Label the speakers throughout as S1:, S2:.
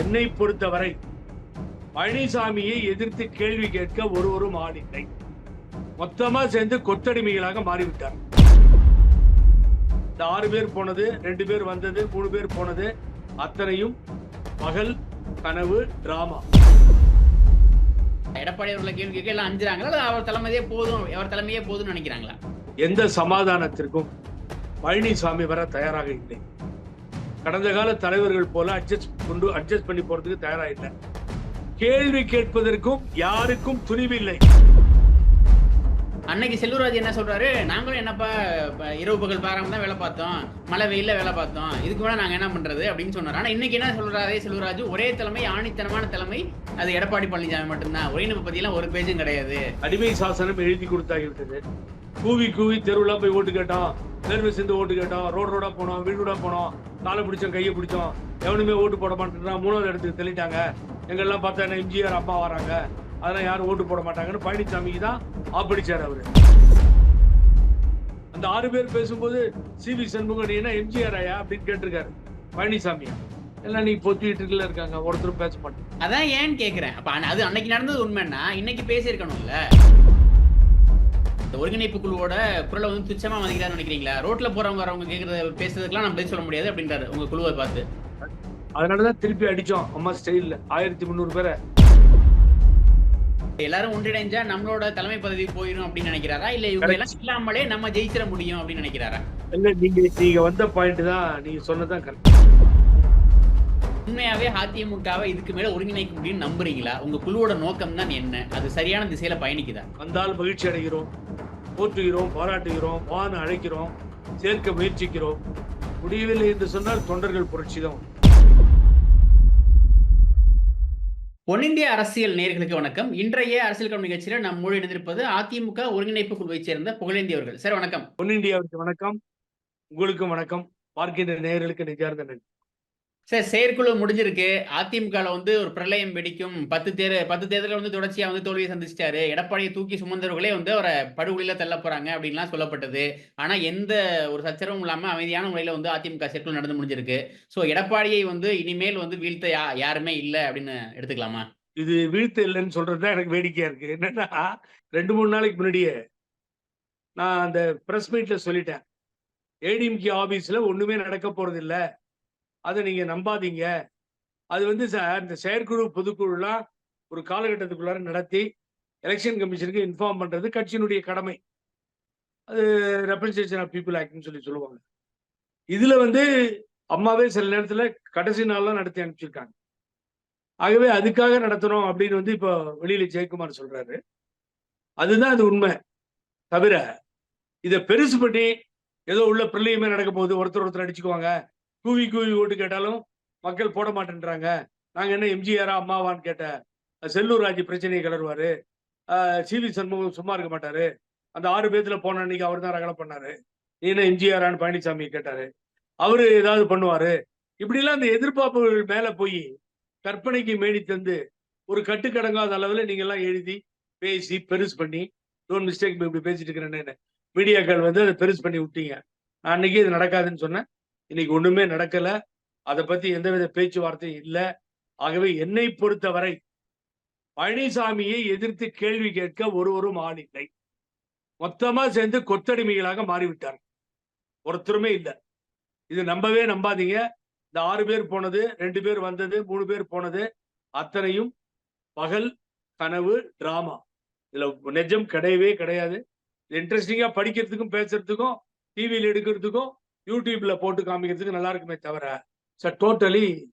S1: என்னை பொறுத்தவரை பழனிசாமியை எதிர்த்து கேள்வி கேட்க ஒருவரும் ஆளில்லை மொத்தமா சேர்ந்து கொத்தடிமைகளாக மாறிவிட்டார். இந்த ஆறு பேர் போனது ரெண்டு பேர் வந்தது மூணு பேர் போனது அத்தனையும் பகல் கனவு டிராமா
S2: எடப்பாடி அவர்களை கேள்வி கேட்க எல்லாம் அஞ்சுறாங்களா? இல்ல அவர் தலைமையே போதும் அவர் தலைமையே போதும்னு நினைக்கிறாங்களா?
S1: எந்த சமாதானத்திற்கும் பழனிசாமி வர தயாராக இல்லை. கடந்த கால தலைவர்கள் போல அட்ஜஸ்ட் கொண்டு அட்ஜஸ்ட் பண்ணி போறதுக்கு தயாரா இல்லை கேள்வி கேட்பதற்கும் யாருக்கும் துணிவில்லை.
S2: அன்னைக்கு செல்வராஜ் என்ன சொல்றாரு? நாங்களும் என்னப்பா இரவு பகல் பாராம தான் வேலை பார்த்தோம். மழை வெயில்ல வேலை பார்த்தோம். இதுக்கு மேல நாங்க என்ன பண்றது அப்படின்னு சொன்னாரு. ஆனா இன்னைக்கு என்ன சொல்றாரு செல்வராஜ் ஒரே தலைமை ஆணித்தனமான தலைமை அது எடப்பாடி பழனிசாமி மட்டும்தான். ஒரே பத்தி எல்லாம் ஒரு பேஜும் கிடையாது.
S1: அடிமை சாசனம் எழுதி கொடுத்தாகிவிட்டது கூவி கூவி தெருவுல போய் ஓட்டு கேட்டோம். தேர்வு சேர்ந்து ஓட்டு கேட்டோம். ரோடு ரோடா போனோம் வீடு வீடா போனோம். காலை பிடிச்சோம் கையை பிடிச்சோம். எவனுமே ஓட்டு போட மாட்டேங்கிறான் மூணாவது இடத்துக்கு தெளிட்டாங்க. எங்கெல்லாம் பார்த்தா என்ன எம்ஜிஆர் அப்பா வராங்க. அதெல்லாம் யாரும் ஓட்டு போட மாட்டாங்கன்னு பழனிசாமிக்கு தான் ஆப்படிச்சார் அவரு. அந்த ஆறு பேர் பேசும்போது சி வி சண்முகம் எம்ஜிஆர் ஆயா? அப்படின்னு கேட்டிருக்காரு பழனிசாமி எல்லாம் நீ பொத்திட்டு இருக்காங்க ஒருத்தரும் பேச மாட்டேன்
S2: அதான் ஏன்னு கேக்குறேன். அப்ப அது அன்னைக்கு நடந்தது உண்மைன்னா இன்னைக்கு பேசியிருக்கணும்ல. இந்த ஒருங்கிணைப்பு குழுவோட குரலை வந்து துச்சமா மதிக்கிறான்னு நினைக்கிறீங்களா? ரோட்ல போறவங்க வரவங்க கேக்குறத பேசுறதுக்கெல்லாம் நம்ம பதில் சொல்ல முடியாது அப்படின்றாரு உங்க குழுவை பார்த்து.
S1: அதனாலதான் திருப்பி அடிச்சோம். அம்மா ஸ்டைல்ல. ஆயிரத்தி முந்நூறு பேரை.
S2: எல்லாரும் ஒன்றிணைஞ்சா நம்மளோட தலைமை பதவி போயிடும் அப்படின்னு நினைக்கிறாரா? இல்ல இவங்க எல்லாம் இல்லாமலே நம்ம ஜெயிச்சிட முடியும் அப்படின்னு நினைக்கிறாரா?
S1: இல்ல நீங்க நீங்க வந்த பாயிண்ட் தான் நீங்க சொன்னதான் கரெக்ட்
S2: உண்மையாவே அதிமுகவை இதுக்கு மேல ஒருங்கிணைக்க முடியும்னு நம்புறீங்களா? உங்க குழுவோட நோக்கம் தான் என்ன? அது சரியான திசையில பயணிக்குதா?
S1: வந்தால் மகிழ்ச்சி அடைகிறோம். போற்றுகிறோம் பாராட்டுகிறோம் வான்னு அழைக்கிறோம் சேர்க்க முயற்சிக்கிறோம். முடியவில்லை என்று சொன்னால் தொண்டர்கள் புரட்சி தான்
S2: பொன்னிந்திய அரசியல் நேயர்களுக்கு வணக்கம். இன்றைய அரசியல் களம் நிகழ்ச்சியில நம் மொழி இணைந்திருப்பது அதிமுக ஒருங்கிணைப்பு குழுவைச் சேர்ந்த புகழேந்தி அவர்கள். சார் வணக்கம்.
S1: பொன்னிந்தியாவுக்கு வணக்கம். உங்களுக்கும் வணக்கம். பார்க்கின்ற நேயர்களுக்கு நிஜார்ந்த நன்றி.
S2: சார் செயற்குழு முடிஞ்சிருக்கு. அதிமுகவில் வந்து ஒரு பிரளயம் வெடிக்கும். பத்து தேர் பத்து தேர்தலில் வந்து தொடர்ச்சியா வந்து தோல்வியை சந்திச்சிட்டாரு. எடப்பாடியை தூக்கி சுமந்தவர்களே வந்து அவரை படுகொலியில தள்ள போறாங்க அப்படின்லாம் சொல்லப்பட்டது. ஆனா எந்த ஒரு சச்சரவும் இல்லாம அமைதியான முறையில வந்து அதிமுக செயற்குழு நடந்து முடிஞ்சிருக்கு. ஸோ எடப்பாடியை வந்து இனிமேல் வந்து வீழ்த்த யா யாருமே இல்லை அப்படின்னு எடுத்துக்கலாமா?
S1: இது வீழ்த்து இல்லைன்னு சொல்றதுதான் எனக்கு வேடிக்கையா இருக்கு. என்னன்னா ரெண்டு மூணு நாளைக்கு முன்னாடியே நான் அந்த பிரஸ் மீட்ல சொல்லிட்டேன். ஏடிஎம்கே ஆபீஸ்ல ஒண்ணுமே நடக்க போறது இல்லை அதை நீங்க நம்பாதீங்க. அது வந்து ச- இந்த செயற்குழு பொதுக்குழுலாம் ஒரு காலகட்டத்துக்குள்ளார நடத்தி எலெக்ஷன் கமிஷனுக்கு இன்ஃபார்ம் பண்றது கட்சியினுடைய கடமை. அது ரெப்ரசன்டேஷன் ஆஃப் பீப்புள் ஆக்ட்னு சொல்லி சொல்லுவாங்க. இதுல வந்து அம்மாவே சில நேரத்துல கடைசி நாள்லாம் நடத்தி அனுப்பிச்சிருக்காங்க. ஆகவே அதுக்காக நடத்தணும் அப்படின்னு வந்து இப்போ வெளியில ஜெயக்குமார் சொல்றாரு. அதுதான் அது உண்மை. தவிர இதை பெருசு பண்ணி ஏதோ உள்ள பிள்ளையுமே நடக்க போகுது ஒருத்தர் ஒருத்தர் அடிச்சுக்குவாங்க. கூவி கூவி ஓட்டு கேட்டாலும் மக்கள் போட மாட்டேன்றாங்க. நாங்கள் என்ன எம்ஜிஆரா அம்மாவான்னு கேட்ட செல்லூர் ராஜ் பிரச்சனையை கிளறுவார். சி வி சண்முகம் சும்மா இருக்க மாட்டாரு. அந்த ஆறு பேத்துல போன அன்னைக்கு அவர் தான் ரகலை பண்ணாரு. நீ என்ன எம்ஜிஆரான்னு பழனிசாமி கேட்டாரு. அவரு ஏதாவது பண்ணுவாரு. இப்படிலாம் அந்த எதிர்பார்ப்புகள் மேல போய் கற்பனைக்கு மேடி தந்து ஒரு கட்டுக்கடங்காத அளவில் நீங்க எல்லாம் எழுதி பேசி பெருசு பண்ணி டோன்ட் மிஸ்டேக் இப்படி பேசிட்டு இருக்கிறேன்னு மீடியாக்கள் வந்து அதை பெருசு பண்ணி விட்டீங்க. நான் அன்னைக்கு இது நடக்காதுன்னு சொன்னேன். இன்னைக்கு ஒண்ணுமே நடக்கல. அதை பத்தி எந்தவித பேச்சுவார்த்தையும் இல்லை. ஆகவே என்னை பொறுத்தவரை பழனிசாமியை எதிர்த்து கேள்வி கேட்க ஒருவரும் ஆள் இல்லை. மொத்தமா சேர்ந்து கொத்தடிமைகளாக மாறிவிட்டார் ஒருத்தருமே இல்லை. இது நம்பவே நம்பாதீங்க. இந்த ஆறு பேர் போனது ரெண்டு பேர் வந்தது மூணு பேர் போனது அத்தனையும் பகல் கனவு டிராமா. இதுல நிஜம் கிடையவே கிடையாது. இன்ட்ரெஸ்டிங்கா படிக்கிறதுக்கும் பேசுறதுக்கும் டிவியில் எடுக்கிறதுக்கும் யூடியூப்ல போட்டு காமிக்கிறதுக்கு நல்லா இருக்குமே தவிர சார் டோட்டலி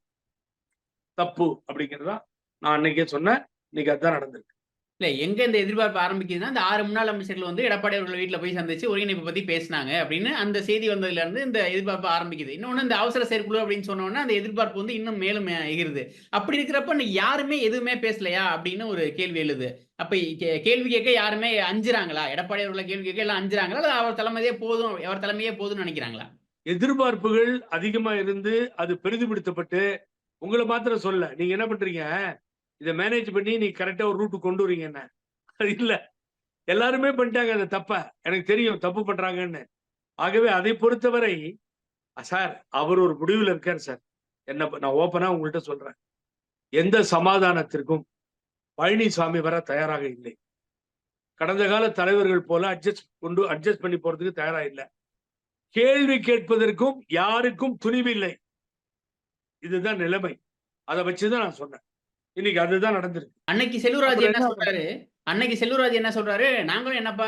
S1: தப்பு அப்படிங்கிறதா நான் அன்னைக்கே சொன்னேன். இன்னைக்கு அதுதான் நடந்திருக்கு.
S2: இல்ல எங்க இந்த எதிர்பார்ப்பு ஆரம்பிக்குதுன்னா இந்த ஆறு முன்னாள் அமைச்சர்கள் வந்து எடப்பாடி அவர்கள் வீட்டுல போய் சந்திச்சு ஒருங்கிணைப்பு பத்தி பேசினாங்க அப்படின்னு அந்த செய்தி வந்ததுல இருந்து இந்த எதிர்பார்ப்பு ஆரம்பிக்குது. இன்னொன்னு இந்த அவசர செயற்குழு அப்படின்னு சொன்ன அந்த எதிர்பார்ப்பு வந்து இன்னும் மேலும் எகிருது அப்படி இருக்கிறப்ப இன்னைக்கு யாருமே எதுவுமே பேசலையா அப்படின்னு ஒரு கேள்வி எழுது. அப்ப கே- கேள்வி கேட்க யாருமே அஞ்சுறாங்களா? எடப்பாடி அவர்களை கேள்வி கேட்க எல்லாம் அஞ்சுறாங்களா? அவர் தலைமையே போதும் அவர் தலைமையே போதும்னு நினைக்கிறாங்களா?
S1: எதிர்பார்ப்புகள் அதிகமா இருந்து அது பெரிதுபடுத்தப்பட்டு உங்களை மாத்திரம் சொல்ல நீங்க என்ன பண்றீங்க? இதை மேனேஜ் பண்ணி நீ கரெக்டா ஒரு ரூட்டு கொண்டு வரீங்க என்ன? அது இல்ல. எல்லாருமே பண்ணிட்டாங்க அந்த தப்ப. எனக்கு தெரியும் தப்பு பண்றாங்கன்னு. ஆகவே அதை பொறுத்தவரை சார் அவர் ஒரு முடிவில் இருக்கார் சார் என்ன நான் ஓப்பனா உங்கள்கிட்ட சொல்றேன். எந்த சமாதானத்திற்கும் பழனிசாமி வர தயாராக இல்லை. கடந்த கால தலைவர்கள் போல அட்ஜஸ்ட் கொண்டு அட்ஜஸ்ட் பண்ணி போறதுக்கு தயாரா இல்லை. கேள்வி கேட்பதற்கும் யாருக்கும் துணிவில்லை. இதுதான் நிலைமை. அதை வச்சுதான் நான் சொன்னேன். இன்னைக்கு அதுதான் நடந்திருக்கு.
S2: அன்னைக்கு செல்வராஜ் என்ன சொல்றாரு? அன்னைக்கு செல்வராஜ் என்ன சொல்றாரு? நாங்களும் என்னப்பா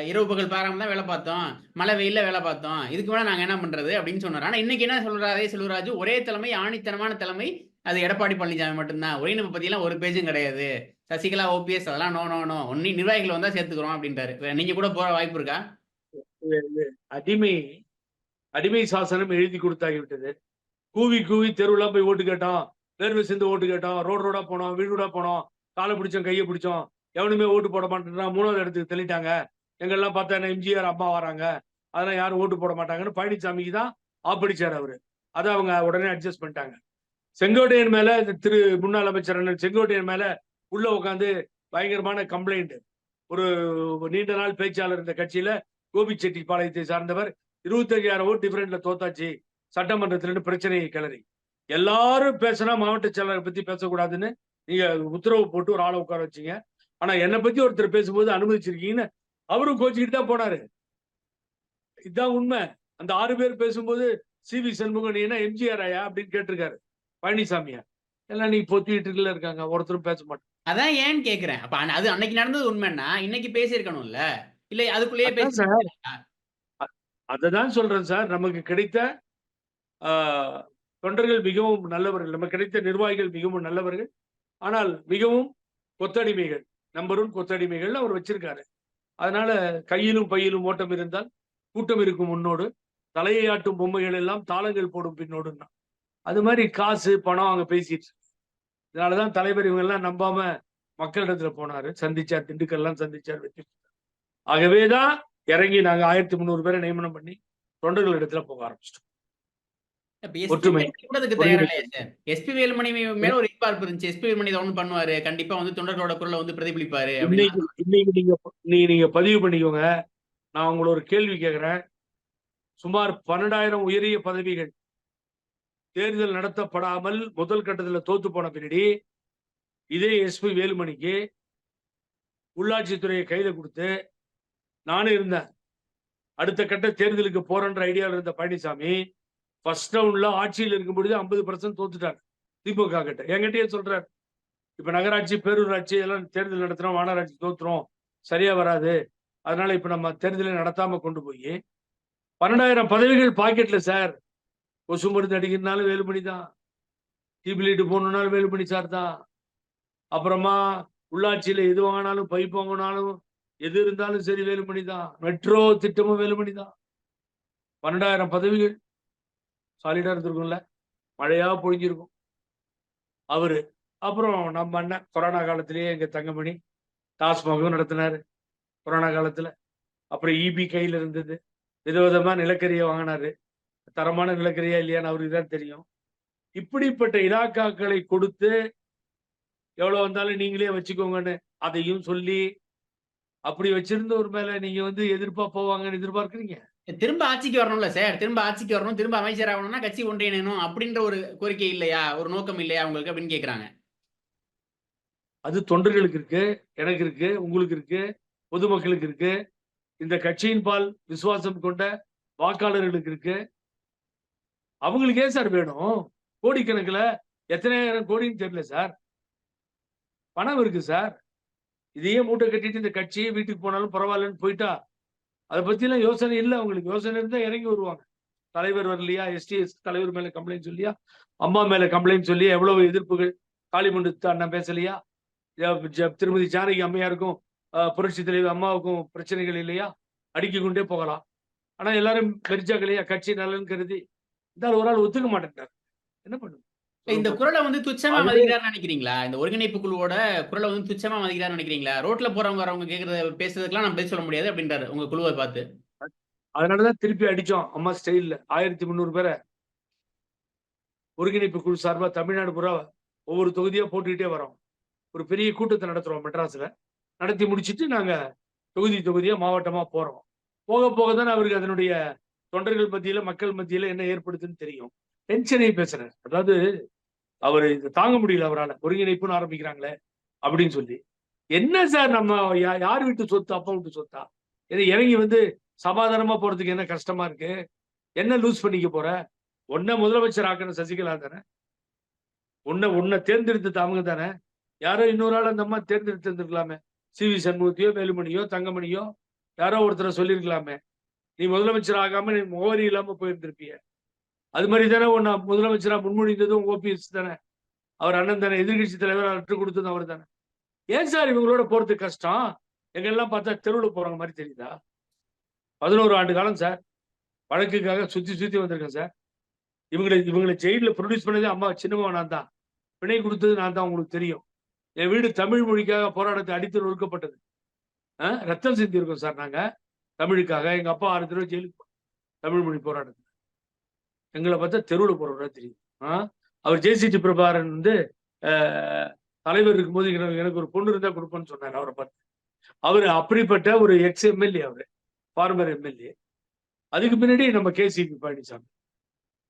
S2: இரவு பகல் பாராம தான் வேலை பார்த்தோம். மழை வெயில்ல வேலை பார்த்தோம். இதுக்கு மேல நாங்க என்ன பண்றது அப்படின்னு சொன்னாரு. ஆனா இன்னைக்கு என்ன சொல்றாரு செல்வராஜ் ஒரே தலைமை ஆணித்தனமான தலைமை அது எடப்பாடி பழனிசாமி மட்டும்தான். ஒருங்கிணைப்பு பத்தி எல்லாம் ஒரு பேஜும் கிடையாது. சசிகலா ஓபிஎஸ் அதெல்லாம் நோ நோ நோ. ஒன்னி நிர்வாகிகள் வந்தா சேர்த்துக்கிறோம் அப்படின்ட்டாரு. வேற நீங்க கூட போற வாய்ப்பு இருக்கா?
S1: அடிமை அடிமை சாசனம் எழுதி கொடுத்தாகிவிட்டது. கூவி கூவி தெருவுலாம் போய் ஓட்டு கேட்டோம் வேர்வை சேர்ந்து ஓட்டு கேட்டோம் ரோடு ரோடா போனோம் வீடு வீடா போனோம் காலை பிடிச்சோம் கையை பிடிச்சோம் எவனுமே ஓட்டு போட மாட்டேன்றான் மூணாவது இடத்துக்கு தள்ளிட்டாங்க. எங்கெல்லாம் பார்த்தா என்ன எம்ஜிஆர் அம்மா வராங்க. அதெல்லாம் யாரும் ஓட்டு போட மாட்டாங்கன்னு பழனிசாமிக்கு தான் ஆப்படிச்சார் அவரு. அதை அவங்க உடனே அட்ஜஸ்ட் பண்ணிட்டாங்க. செங்கோட்டையன் மேல இந்த திரு முன்னாள் அமைச்சர் அண்ணன் செங்கோட்டையன் மேல உள்ள உட்காந்து பயங்கரமான கம்ப்ளைண்ட் ஒரு நீண்ட நாள் பேச்சாளர் இந்த கட்சியில கோபிச்செட்டிப்பாளையத்தை சார்ந்தவர் இருபத்தஞ்சாயிரம் ஓட் டிஃபரெண்ட்ல தோத்தாச்சு. சட்டமன்றத்திலிருந்து பிரச்சனையை கிளறி. எல்லாரும் பேசினா மாவட்ட செயலரை பத்தி பேசக்கூடாதுன்னு நீங்க உத்தரவு போட்டு ஒரு ஆளை உட்கார வச்சீங்க. ஆனா என்னை பத்தி ஒருத்தர் பேசும்போது அனுமதிச்சிருக்கீங்கன்னு அவரும் கோச்சிக்கிட்டு தான் போனாரு. இதுதான் உண்மை. அந்த ஆறு பேர் பேசும்போது சி வி சண்முகன் என்ன எம்ஜிஆர் ஆயா அப்படின்னு கேட்டிருக்காரு. பழனிசாமியா. எல்லாம் நீ பொத்திட்டு இருக்காங்க. ஒருத்தரும் பேச மாட்டேன்
S2: அதான் ஏன்னு கேக்குறேன். அப்ப அது அன்னைக்கு நடந்தது உண்மைன்னா இன்னைக்கு பேசியிருக்கணும்ல. இல்ல அதுக்குள்ளேயே.
S1: அததான் சொல்றேன் சார். நமக்கு கிடைத்த தொண்டர்கள் மிகவும் நல்லவர்கள். நமக்கு கிடைத்த நிர்வாகிகள் மிகவும் நல்லவர்கள். ஆனால் மிகவும் கொத்தடிமைகள். நம்பர் ஒன் கொத்தடிமைகள் அவர் வச்சிருக்காரு. அதனால கையிலும் பையிலும் ஓட்டம் இருந்தால் கூட்டம் இருக்கும் முன்னோடு தலையை ஆட்டும் பொம்மைகள் எல்லாம் தாளங்கள் போடும் பின்னோடுன்னா. அது மாதிரி காசு பணம் அங்க பேசிட்டு. இதனாலதான் தலைவர் இவங்க எல்லாம் நம்பாம மக்களிடத்துல போனாரு. சந்திச்சார் திண்டுக்கல்லாம் சந்திச்சார் வெற்றி பெற்றார். ஆகவேதான் இறங்கி நாங்க ஆயிரத்தி முந்நூறு பேரை நியமனம் பண்ணி தொண்டர்கள் இடத்துல போக ஆரம்பிச்சிட்டோம்.
S2: எஸ்பி வேலுமணி மேல ஒரு எதிர்பார்ப்பு இருந்துச்சு. எஸ்பி வேலுமணி ஒண்ணு பண்ணுவாரு. கண்டிப்பா வந்து தொண்டர்களோட குரலை வந்து பிரதிபலிப்பாரு
S1: இன்னைக்கு நீங்க நீங்க பதிவு பண்ணிக்கோங்க. நான் உங்களை ஒரு கேள்வி கேட்கிறேன் சுமார் பன்னெண்டாயிரம் உயரிய பதவிகள் தேர்தல் நடத்தப்படாமல் முதல் கட்டத்துல தோத்து போன பின்னாடி இதே எஸ்பி வேலுமணிக்கு உள்ளாட்சித்துறையை கையில கொடுத்து நானும் இருந்தேன். அடுத்த கட்ட தேர்தலுக்கு போறன்ற ஐடியாவில் இருந்த பழனிசாமி ஃபர்ஸ்ட் ரவுண்ட்ல ஆட்சியில் இருக்கும் பொழுது ஐம்பது பர்சன்ட் தோத்துட்டார் திமுக கிட்ட. என்கிட்டயே சொல்றாரு இப்ப நகராட்சி பேரூராட்சி எல்லாம் தேர்தல் நடத்துறோம் மாநகராட்சி தோத்துறோம் சரியா வராது. அதனால இப்ப நம்ம தேர்தலை நடத்தாம கொண்டு போய் பன்னெண்டாயிரம் பதவிகள் பாக்கெட்ல சார். கொசு மருந்து அடிக்கிறதுனாலும் வேலுமணி தான். டிபிலிட்டு போகணுன்னாலும் வேலுமணி சார் தான். அப்புறமா உள்ளாட்சியில எது வாங்கினாலும் பைப் வாங்கினாலும் எது இருந்தாலும் சரி வேலுமணி தான். மெட்ரோ திட்டமும் வேலுமணி தான். பன்னெண்டாயிரம் பதவிகள் சாலிடா இருந்திருக்கும்ல. மழையா பொழிஞ்சிருக்கும். அவரு. அப்புறம் நம்ம அண்ணன் கொரோனா காலத்திலேயே எங்க தங்கமணி டாஸ்மாகும் நடத்தினாரு. கொரோனா காலத்துல. அப்புறம் இபி கையில இருந்தது. விதவிதமா நிலக்கரியை வாங்கினாரு. தரமான நிலக்கரியா இல்லையான்னு அவருக்கு தான் தெரியும். இப்படிப்பட்ட இலாக்காக்களை கொடுத்து எவ்வளவு வந்தாலும் நீங்களே வச்சுக்கோங்கன்னு அதையும் சொல்லி அப்படி வச்சிருந்த ஒரு மேல நீங்க வந்து எதிர்ப்பா போவாங்கன்னு எதிர்பார்க்கறீங்க?
S2: திரும்ப ஆட்சிக்கு வரணும்ல சார். திரும்ப ஆட்சிக்கு வரணும் திரும்ப அமைச்சர் ஆகணும்னா கட்சி ஒன்றிணையணும் அப்படின்ற ஒரு கோரிக்கை இல்லையா? ஒரு நோக்கம் இல்லையா உங்களுக்கு அப்படின்னு கேக்குறாங்க.
S1: அது தொண்டர்களுக்கு இருக்கு எனக்கு இருக்கு உங்களுக்கு இருக்கு பொதுமக்களுக்கு இருக்கு. இந்த கட்சியின் பால் விசுவாசம் கொண்ட வாக்காளர்களுக்கு இருக்கு. அவங்களுக்கே சார் வேணும்? கோடிக்கணக்குல எத்தனையாயிரம் கோடின்னு தெரியல சார். பணம் இருக்கு சார். இதையே மூட்டை கட்டிட்டு இந்த கட்சியே வீட்டுக்கு போனாலும் பரவாயில்லன்னு போயிட்டா அதை பத்தி எல்லாம் யோசனை இல்லை. அவங்களுக்கு யோசனை இருந்தா இறங்கி வருவாங்க. தலைவர் வரலையா? எஸ்டிஎஸ் தலைவர் மேல கம்ப்ளைண்ட் சொல்லியா? அம்மா மேல கம்ப்ளைண்ட் சொல்லி எவ்வளவு எதிர்ப்புகள்? காளிமண்டத்து அண்ணன் பேசலையா? ஜ- திருமதி ஜானகி அம்மையாருக்கும் புரட்சி தலைவர் அம்மாவுக்கும் பிரச்சனைகள் இல்லையா? அடுக்கி கொண்டே போகலாம். ஆனா எல்லாரும் பெரிச்சாக்கலையா கட்சி நலன் கருதி இருந்தாலும் ஒரு ஆள் ஒத்துக்க மாட்டேன்றார். என்ன பண்ணுவோம்
S2: இந்த குரலை வந்து துச்சமா மதிக்கிறாருன்னு நினைக்கிறீங்களா? இந்த ஒருங்கிணைப்பு குழுவோட குரலை வந்து துச்சமா மதிக்கிறாருன்னு நினைக்கிறீங்களா? ரோட்ல போறவங்க வரவங்க கேக்குறத பேசுறதுக்கெல்லாம் நம்ம பதில் சொல்ல முடியாது அப்படின்றாரு உங்க குழுவை பார்த்து.
S1: அதனாலதான் திருப்பி அடிச்சோம். அம்மா ஸ்டைல்ல ஆயிரத்தி முந்நூறு பேரை ஒருங்கிணைப்பு குழு சார்பா தமிழ்நாடு பூரா ஒவ்வொரு தொகுதியா போட்டுக்கிட்டே வரோம். ஒரு பெரிய கூட்டத்தை நடத்துறோம் மெட்ராஸ்ல. நடத்தி முடிச்சிட்டு நாங்க தொகுதி தொகுதியா மாவட்டமா போறோம். போக போக தானே அவருக்கு அதனுடைய தொண்டர்கள் மத்தியில மக்கள் மத்தியில என்ன ஏற்படுதுன்னு தெரியும். டென்ஷனை பேசுறேன் அதாவது அவர் தாங்க முடியல அவரால். ஒருங்கிணைப்புன்னு ஆரம்பிக்கிறாங்களே அப்படின்னு சொல்லி. என்ன சார் நம்ம யா- யார் வீட்டு சொத்து அப்பா வீட்டு சொத்தா? இது இறங்கி வந்து சமாதானமா போறதுக்கு என்ன கஷ்டமா இருக்கு? என்ன லூஸ் பண்ணிக்க போற? உன்னை முதலமைச்சர் ஆக்கணும் சசிகலா தானே? உன்னை உன்னை தேர்ந்தெடுத்தது அவங்க தானே? யாரோ இன்னொரு ஆள் அந்த அம்மா தேர்ந்தெடுத்து இருந்திருக்கலாமே. சி வி சண்முகத்தையோ வேலுமணியோ தங்கமணியோ யாரோ ஒருத்தரை சொல்லியிருக்கலாமே. நீ முதலமைச்சர் ஆகாம நீ முகவரி இல்லாம போயிருந்திருப்பிய. அது மாதிரி தானே உன்னை முதலமைச்சரா முன்மொழிந்ததும் ஓபிஎஸ் தானே. அவர் அண்ணன் தானே எதிர்கட்சி தலைவர் அற்று கொடுத்ததும் அவர் தானே. ஏன் சார் இவங்களோட போறது கஷ்டம்? எங்கெல்லாம் பார்த்தா தெருவில் போறாங்க மாதிரி தெரியுதா? பதினோரு ஆண்டு காலம் சார். வழக்குக்காக சுத்தி சுத்தி வந்திருக்கேன் சார். இவங்களை இவங்களை ஜெயிலில் ப்ரொடியூஸ் பண்ணதே அம்மா சின்னம்மா நான் தான். பிணை கொடுத்தது நான் தான் உங்களுக்கு தெரியும். என் வீடு தமிழ் மொழிக்காக போராட்டத்தை அடித்து நொறுக்கப்பட்டது ஆ, ரத்தம் சிந்தி இருக்கோம் சார் நாங்கள் தமிழுக்காக. எங்கள் அப்பா ஆறு தடவை ஜெயிலுக்கு தமிழ் மொழி போராட்டத்தில் எங்களை பார்த்தா தெருவில் போறவரா தெரியும். ஆஹ் அவர் ஜேசிடி பிரபாரன் வந்து ஆஹ், தலைவர் இருக்கும்போது எனக்கு ஒரு பொண்ணு இருந்தா கொடுப்பேன்னு சொன்னார் அவரை பார்த்து. அவர் அப்படிப்பட்ட ஒரு எக்ஸ் எம்எல்ஏ அவரு ஃபார்மர் எம்எல்ஏ அதுக்கு பின்னாடி நம்ம கேசிபி பழனிசாமி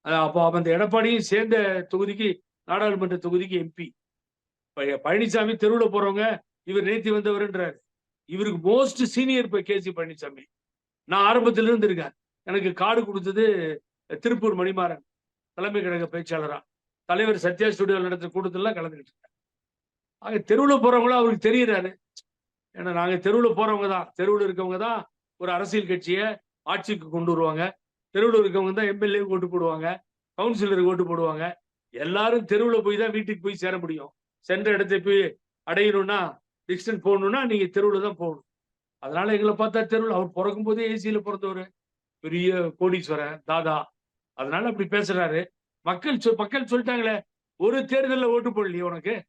S1: அப்போ அந்த எடப்பாடியும் சேர்ந்த தொகுதிக்கு நாடாளுமன்ற தொகுதிக்கு எம்பி பழனிசாமி தெருவில் போறவங்க இவர் நேத்தி வந்தவர்ன்றாரு. இவருக்கு மோஸ்ட் சீனியர் இப்போ கேசி பழனிசாமி. நான் ஆரம்பத்துல இருந்து இருக்கேன். எனக்கு காடு கொடுத்தது திருப்பூர் மணிமாறன் தலைமை கழக பேச்சாளரா. தலைவர் சத்யா ஸ்டுடியோவில் நடத்த கூட்டத்துல கலந்துக்கிட்டு இருக்காங்க ஆக தெருவில் போறவங்களும் அவருக்கு தெரியுறாரு. ஏன்னா நாங்க தெருவில் போறவங்க தான். தெருவில் இருக்கவங்க தான் ஒரு அரசியல் கட்சியை ஆட்சிக்கு கொண்டு வருவாங்க. தெருவில் இருக்கவங்க தான் எம்எல்ஏ ஓட்டு போடுவாங்க. கவுன்சிலருக்கு ஓட்டு போடுவாங்க. எல்லாரும் தெருவில் போய் தான் வீட்டுக்கு போய் சேர முடியும். சென்ற இடத்தை போய் அடையணும்னா டிஸ்டன்ஸ் போகணும்னா நீங்கள் தெருவில் தான் போகணும். அதனால எங்களை பார்த்தா தெருவில் அவர் பிறக்கும் போதே ஏசியில் பிறந்தவர். பெரிய கோடீஸ்வரன் தாதா. அதனால அப்படி பேசுறாரு. மக்கள் சொல் மக்கள் சொல்லிட்டாங்களே ஒரு தேர்தலில் ஓட்டு போடலையே உனக்கு?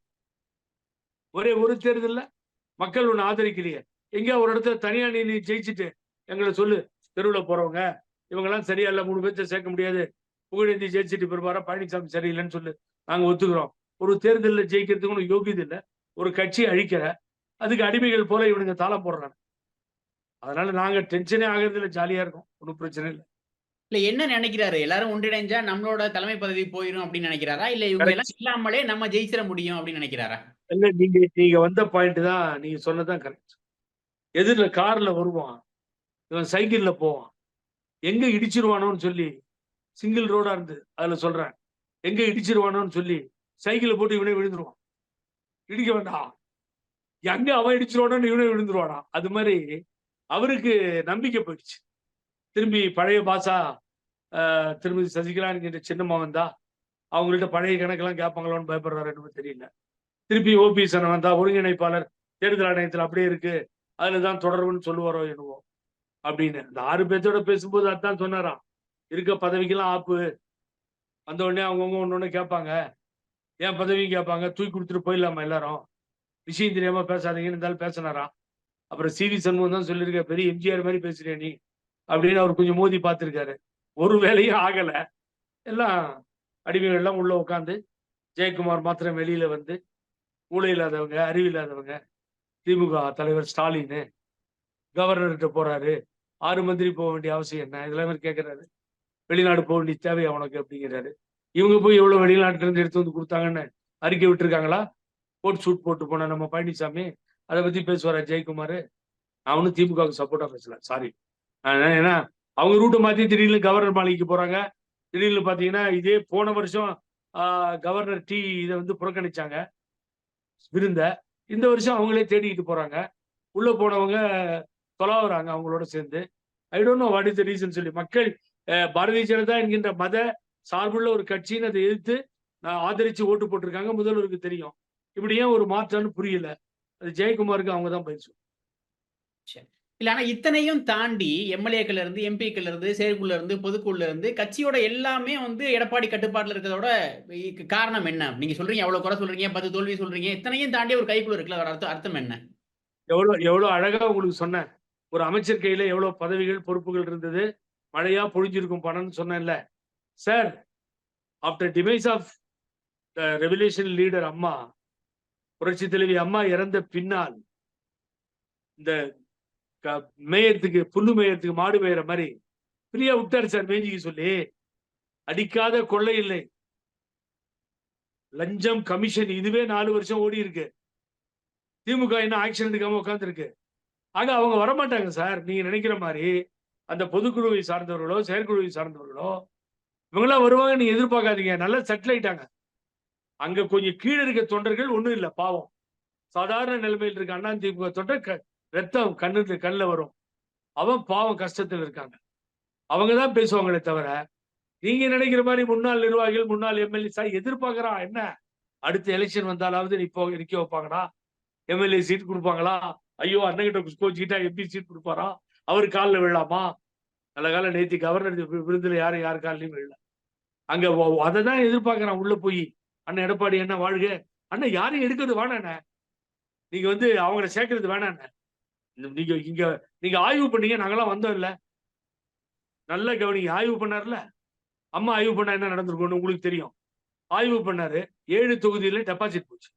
S1: ஒரே ஒரு தேர்தல்ல? மக்கள் உன்னை ஆதரிக்கலையே. எங்கேயா ஒரு இடத்துல தனியா நீ நீ ஜெயிச்சுட்டு எங்களை சொல்லு தெருவில் போறவங்க இவங்கெல்லாம் சரியா இல்லை மூணு பேர்த்த சேர்க்க முடியாது. புகழேந்தி ஜெயிச்சுட்டு பெருமாறா பழனிசாமி சரியில்லைன்னு சொல்லு. நாங்க ஒத்துக்கிறோம். ஒரு தேர்தலில் ஜெயிக்கிறதுக்கு ஒன்றும் யோகியது இல்லை. ஒரு கட்சியை அழிக்கிற அதுக்கு அடிமைகள் போல இவனுங்க தாளம் போடுறாங்க. அதனால நாங்க டென்ஷனே ஆகிறதுல ஜாலியா இருக்கும். ஒன்றும் பிரச்சனை இல்லை.
S2: இல்ல என்ன நினைக்கிறாரு? எல்லாரும் ஒன்றிணைஞ்சா நம்மளோட தலைமை பதவி போயிரும் அப்படின்னு நினைக்கிறாரா? இல்ல இவங்க எல்லாம் இல்லாமலே நம்ம ஜெயிச்சிட முடியும் அப்படின்னு நினைக்கிறாரா?
S1: இல்ல நீங்க நீங்க வந்த பாயிண்ட் தான் நீங்க சொன்னதான் கரெக்ட் எதிரில் கார்ல வருவான். இவன் சைக்கிள்ல போவான். எங்க இடிச்சிருவானோன்னு சொல்லி சிங்கிள் ரோடா இருந்து அதுல சொல்றேன். எங்க இடிச்சிருவானோன்னு சொல்லி சைக்கிளை போட்டு இவனே விழுந்துருவான். இடிக்க வேண்டாம். எங்க அவன் இடிச்சிருவானோன்னு இவனே விழுந்துருவானா? அது மாதிரி அவருக்கு நம்பிக்கை போயிடுச்சு. திரும்பி பழைய பாசா திருமதி சசிகலா என்கின்ற சின்னம்மா வந்தா அவங்கள்ட்ட பழைய கணக்கெல்லாம் கேட்பாங்களோன்னு பயப்படுறாரு என்னமோ தெரியல. திருப்பி ஓபிஎஸ் வந்தா ஒருங்கிணைப்பாளர் தேர்தல் ஆணையத்தில் அப்படியே இருக்கு. அதுல தான் தொடர்புன்னு சொல்லுவாரோ என்னவோ அப்படின்னு. இந்த ஆறு பேர்த்தோட பேசும்போது அதான் சொன்னாராம். இருக்க பதவிக்கெல்லாம் ஆப்பு. வந்த உடனே அவங்கவுங்க ஒன்று ஒன்று கேட்பாங்க. ஏன் பதவியும் கேட்பாங்க? தூக்கி கொடுத்துட்டு போயிடலாமா எல்லாரும்? விஷயம் தெரியாம பேசாதீங்கன்னு இருந்தாலும் பேசினாராம். அப்புறம் சிவி சண்முகம் தான் சொல்லியிருக்க பெரிய எம்ஜிஆர் மாதிரி பேசுறேன் நீ? அப்படின்னு அவர் கொஞ்சம் மோதி பார்த்துருக்காரு. ஒரு வேலையும் ஆகல. எல்லாம் அடிமைகள் எல்லாம் உள்ள உட்காந்து ஜெயக்குமார் மாத்திரம் வெளியில வந்து மூளை இல்லாதவங்க அறிவில்லாதவங்க திமுக தலைவர் ஸ்டாலின் கவர்னர்கிட்ட போறாரு. ஆறு மந்திரி போக வேண்டிய அவசியம் என்ன? இதெல்லாம் இவர் கேட்கிறாரு வெளிநாடு போக வேண்டிய தேவையா உனக்கு அப்படிங்கிறாரு. இவங்க போய் எவ்வளவு வெளிநாட்டுல இருந்து எடுத்து வந்து கொடுத்தாங்கன்னு அறிக்கை விட்டுருக்காங்களா? கோட் சூட் போட்டு போன நம்ம பழனிசாமி அதை பத்தி பேசுவாரா ஜெயக்குமார்? அவனும் திமுகவுக்கு சப்போர்ட்டா பேசல. சாரி ஏன்னா அவங்க ரூட்டை மாத்தி திடீர்னு கவர்னர் மாளிகைக்கு போறாங்க. திடீர்னு பாத்தீங்கன்னா இதே போன வருஷம் கவர்னர் டி இதை வந்து புறக்கணிச்சாங்க. விருந்த. இந்த வருஷம் அவங்களே தேடிக்கிட்டு போறாங்க. உள்ள போனவங்க தொலாவுறாங்க அவங்களோட சேர்ந்து. I don't know what is the reason சொல்லி. மக்கள் பாரதிய ஜனதா என்கின்ற மத சார்புள்ள ஒரு கட்சின்னு அதை எதிர்த்து நான் ஆதரிச்சு ஓட்டு போட்டிருக்காங்க. முதல்வருக்கு தெரியும். இப்படி ஏன் ஒரு மாற்றம்னு புரியல. அது ஜெயக்குமாருக்கு அவங்க தான் பயிற்சி
S2: இல்லை ஆனால் இத்தனையும் தாண்டி எம்எல்ஏக்கள் இருந்து எம்பிக்கள் இருந்து செயற்குள்ள இருந்து பொதுக்குள்ள இருந்து கட்சியோட எல்லாமே வந்து எடப்பாடி கட்டுப்பாட்டில் இருக்கிறதோட காரணம் என்ன? நீங்க சொல்றீங்க எவ்வளவு குறை சொல்றீங்க பத்து தோல்வி சொல்றீங்க இத்தனையும் தாண்டி ஒரு கைக்குள்ள இருக்குல்ல ஒரு அர்த்தம் அர்த்தம் என்ன?
S1: எவ்வளவு எவ்வளவு அழகா உங்களுக்கு சொன்னேன். ஒரு அமைச்சர் கையில எவ்வளவு பதவிகள் பொறுப்புகள் இருந்தது. மழையா பொழிஞ்சிருக்கும் பணம்னு சொன்னேன்ல. Sir after device of revolution leader அம்மா புரட்சி தலைவி அம்மா இறந்த பின்னால் இந்த மேயத்துக்கு புல்லு மேயத்துக்கு மாடு மேயற மாதிரி ஃப்ரீயா விட்டாரு சார் மேய்ஞ்சிக்க சொல்லி. அடிக்காத கொள்ளை இல்லை. லஞ்சம் கமிஷன் இதுவே நாலு வருஷம் ஓடி இருக்கு. திமுக இன்னும் ஆக்ஷன் எடுக்காம உட்காந்துருக்கு ஆக அவங்க வரமாட்டாங்க சார். நீங்க நினைக்கிற மாதிரி அந்த பொதுக்குழுவை சார்ந்தவர்களோ செயற்குழுவை சார்ந்தவர்களோ இவங்கெல்லாம் வருவாங்க நீங்க எதிர்பார்க்காதீங்க. நல்லா செட்டில் ஆயிட்டாங்க. அங்க கொஞ்சம் கீழே இருக்க தொண்டர்கள் ஒண்ணும் இல்ல பாவம். சாதாரண நிலைமையில் இருக்க அண்ணா திமுக தொண்டர் ரத்தம் கண்ணு கண்ணில் வரும். அவன் பாவம் கஷ்டத்தில் இருக்காங்க. அவங்க தான் பேசுவாங்களே தவிர நீங்க நினைக்கிற மாதிரி முன்னாள் நிர்வாகிகள் முன்னாள் எம்எல்ஏ சார் எதிர்பார்க்கறான் என்ன? அடுத்த எலெக்ஷன் வந்தாலாவது நீ போ நிக்க வைப்பாங்களா எம்எல்ஏ சீட் கொடுப்பாங்களா? ஐயோ அண்ணகிட்ட கோச்சிக்கிட்டா எம்பி சீட் கொடுப்பாரா? அவர் காலில் விழலாமா? நல்ல காலம் நேத்தி கவர்னர் வி- யாரும் யார் காலிலையும் விழல. அங்க அதை தான் எதிர்பார்க்கறான் உள்ள போய். அண்ணன் எடப்பாடி என்ன வாழ்க. அண்ணன் யாரையும் எடுக்கிறது வேணாண்ண நீங்க வந்து அவங்கள சேர்க்கறது வேணாண்ண நீங்க இங்க நீங்க ஆய்வு பண்ணீங்க நாங்கெல்லாம் வந்தோம் இல்ல நல்ல கவனிங்க. ஆய்வு பண்ணார்ல? அம்மா ஆய்வு பண்ணா என்ன நடந்திருக்கும்னு உங்களுக்கு தெரியும். ஆய்வு பண்ணாரு. ஏழு தொகுதியில டெபாசிட் போச்சு.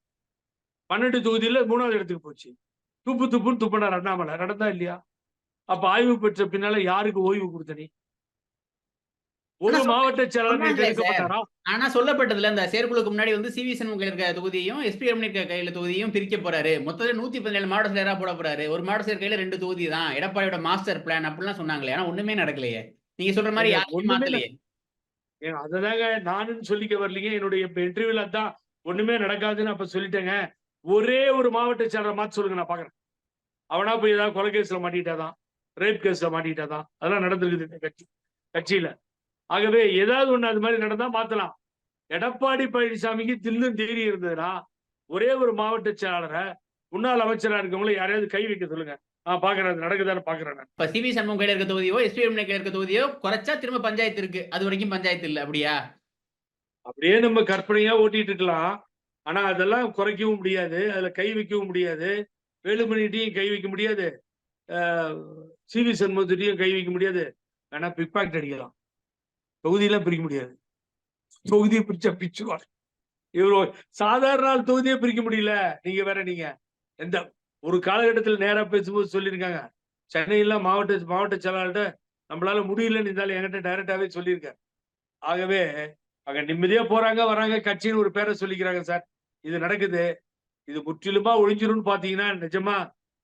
S1: பன்னெண்டு தொகுதியில மூணாவது இடத்துக்கு போச்சு. துப்பு துப்புன்னு துப்பினார் அண்ணாமலை. நடந்தா இல்லையா? அப்ப ஆய்வு பெற்ற பின்னால யாருக்கு ஓய்வு கொடுத்த நீ ஒரு மாவட்ட செயலாளர்
S2: ஆனா சொல்லப்பட்டதுல இந்த செயற்குழுக்கு முன்னாடி வந்து சிவி சண்முகம் கையில இருக்க தொகுதியும் எஸ்பி ரமணி இருக்க கையில தொகுதியும் பிரிக்க போறாரு. மொத்தத்துல நூத்தி பதினேழு மாவட்ட செயலரா போட போறாரு. ஒரு மாவட்ட செயலர் கையில ரெண்டு தொகுதி தான். எடப்பாடியோட மாஸ்டர் பிளான் அப்படிலாம் சொன்னாங்களே. ஆனா ஒண்ணுமே நடக்கலையே. நீங்க சொல்ற மாதிரி மாத்தலையே.
S1: அததாங்க நானும் சொல்லிக்க வரலீங்க. என்னுடைய இன்டர்வியூல அதான் ஒண்ணுமே நடக்காதுன்னு அப்ப சொல்லிட்டேங்க. ஒரே ஒரு மாவட்ட செயலரை மாத்த சொல்லுங்க நான் பாக்குறேன். அவனா போய் ஏதாவது கொலை கேஸ்ல மாட்டிக்கிட்டாதான் ரேப் கேஸ்ல மாட்டிக்கிட்டாதான் அதெல்லாம் நடந்திருக்குது கட்சி கட்சியில. ஆகவே ஏதாவது ஒண்ணு அது மாதிரி நடந்தா மாத்தலாம். எடப்பாடி பழனிசாமிக்கு தில்லும் தேறி இருந்ததுன்னா ஒரே ஒரு மாவட்ட செயலாளரை முன்னாள் அமைச்சரா இருக்கவங்கள யாரையாவது கை வைக்க சொல்லுங்க. நான் பாக்குறேன். அது நடக்குதான்னு பாக்குறேன்.
S2: இப்ப சிவி சண்முகம் கையில இருக்க தொகுதியோ எஸ்பி கையில இருக்க தொகுதியோ குறைச்சா திரும்ப பஞ்சாயத்து இருக்கு. அது வரைக்கும் பஞ்சாயத்து இல்ல. அப்படியா?
S1: அப்படியே நம்ம கற்பனையா ஓட்டிட்டு இருக்கலாம். ஆனா அதெல்லாம் குறைக்கவும் முடியாது. அதுல கை வைக்கவும் முடியாது. வேலுமணிட்டையும் கை வைக்க முடியாது. சி வி சண்முகத்திட்டையும் கை வைக்க முடியாது. வேணா பிக் பாக்கெட் அடிக்கலாம். தொகுதியெல்லாம் பிரிக்க முடியாது. தொகுதியை பிரிச்சா பிச்சுவார் இவ்வளோ சாதாரண ஆள் தொகுதியே பிரிக்க முடியல. நீங்க வேற நீங்க. எந்த ஒரு காலகட்டத்தில் நேரா பேசும்போது சொல்லியிருக்காங்க. சென்னையில மாவட்ட மாவட்ட செயலாளர்கிட்ட நம்மளால முடியலன்னு இருந்தாலும் என்கிட்ட டைரக்டாவே சொல்லியிருக்காரு. ஆகவே அங்க நிம்மதியா போறாங்க வராங்க கட்சின்னு ஒரு பேரை சொல்லிக்கிறாங்க சார். இது நடக்குது. இது முற்றிலுமா ஒழிஞ்சிரும்னு பாத்தீங்கன்னா நிஜமா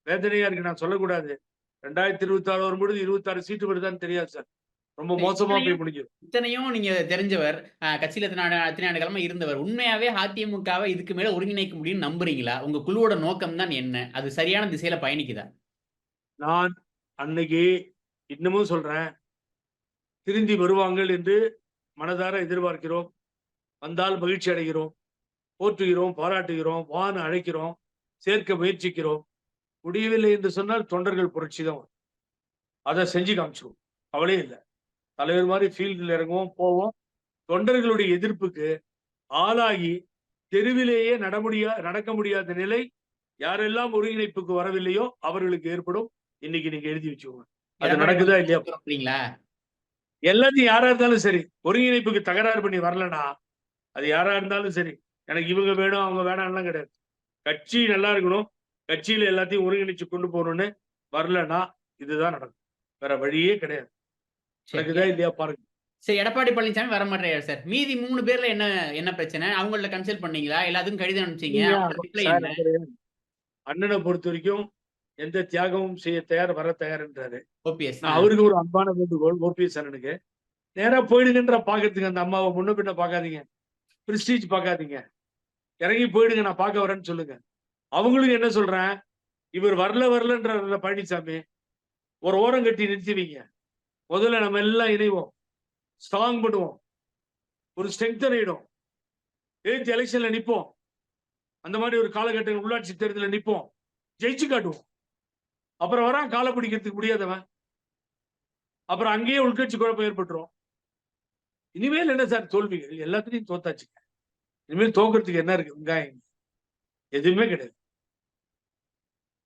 S1: வேதனையா இருக்கு. நான் சொல்லக்கூடாது. ரெண்டாயிரத்தி இருபத்தி ஆறு வரும்பொழுது இருபத்தாறு சீட்டு வருதான்னு தெரியாது சார். ரொம்ப மோசமா போய் முடிஞ்சது
S2: இத்தனையும் நீங்க தெரிஞ்சவர் கட்சியில இத்தனை ஆண்டு- காலமா இருந்தவர் உண்மையாவே அதிமுகவை இதுக்கு மேல ஒருங்கிணைக்க முடியும்னு நம்புறீங்களா? உங்க குழுவோட நோக்கம் தான் என்ன? அது சரியான திசையில பயணிக்குதா?
S1: நான் அன்னைக்கு இன்னமும் சொல்றேன் திருந்தி வருவாங்கள் என்று மனதார எதிர்பார்க்கிறோம். வந்தால் மகிழ்ச்சி அடைகிறோம். போற்றுகிறோம் பாராட்டுகிறோம் வான்னு அழைக்கிறோம் சேர்க்க முயற்சிக்கிறோம். முடியவில்லை என்று சொன்னால் தொண்டர்கள் புரட்சி தான். அதை செஞ்சு காமிச்சிருவோம். கவலையே இல்லை. தலைவர் மாதிரி ஃபீல்டில் இறங்குவோம் போவோம். தொண்டர்களுடைய எதிர்ப்புக்கு ஆளாகி தெருவிலேயே நட முடியா நடக்க முடியாத நிலை யாரெல்லாம் ஒருங்கிணைப்புக்கு வரவில்லையோ அவர்களுக்கு ஏற்படும். இன்னைக்கு நீங்க எழுதி வச்சுக்கோங்க. அது நடக்குதா இல்லையா? எல்லாத்தையும் யாரா இருந்தாலும் சரி ஒருங்கிணைப்புக்கு தகராறு பண்ணி வரலனா அது யாரா இருந்தாலும் சரி எனக்கு இவங்க வேணும் அவங்க வேணாம்லாம் கிடையாது. கட்சி நல்லா இருக்கணும். கட்சியில எல்லாத்தையும் ஒருங்கிணைச்சு கொண்டு போகணும்னு வரலனா இதுதான் நடக்கும். வேற வழியே கிடையாது. நடக்குதா இல்லையா பாருங்க.
S2: சரி எடப்பாடி பழனிசாமி வர மாட்டேறாரு சார். மீதி மூணு பேர்ல என்ன என்ன பிரச்சனை? அவங்கள்ட்ட கன்சல்ட் பண்ணீங்களா? எல்லாத்துக்கும் கடிதம் அனுப்பிச்சீங்க?
S1: அண்ணனை பொறுத்த வரைக்கும் எந்த தியாகமும் செய்ய தயார் வர தயார்ன்றாரு.
S2: ஓபிஎஸ்.
S1: அவருக்கு ஒரு அன்பான வேண்டுகோள் ஓபிஎஸ் அண்ணனுக்கு. நேரா போயிடுங்கன்ற பாக்குறதுக்கு அந்த அம்மாவை முன்ன பின்ன பார்க்காதீங்க பிரஸ்டீஜ் பார்க்காதீங்க இறங்கி போயிடுங்க நான் பார்க்க வரேன்னு சொல்லுங்க. அவங்களுக்கு என்ன சொல்றேன்? இவர் வரல வரலன்ற பழனிசாமி. ஒரு ஓரம் கட்டி நிறுத்தி வைங்க. முதல்ல நம்ம எல்லாம் இணைவோம். ஸ்ட்ராங் பண்ணுவோம் ஒரு ஸ்ட்ரென்த் ஆயிடும் எய்த் எலெக்ஷன்ல நிப்போம். அந்த மாதிரி ஒரு காலகட்டம் உள்ளாட்சி தேர்தலில் நிப்போம். ஜெயிச்சு காட்டுவோம். அப்புறம் வரான் காலை பிடிக்கிறதுக்கு முடியாதவன். அப்புறம் அங்கேயே உள்கட்சி குழப்பம் ஏற்பட்டுரும். இனிமேல் என்ன சார் தோல்விகள் எல்லாத்துலயும் தோத்தாச்சுங்க இனிமேல் தோக்கிறதுக்கு என்ன இருக்கு? வெங்காயம். எதுவுமே கிடையாது.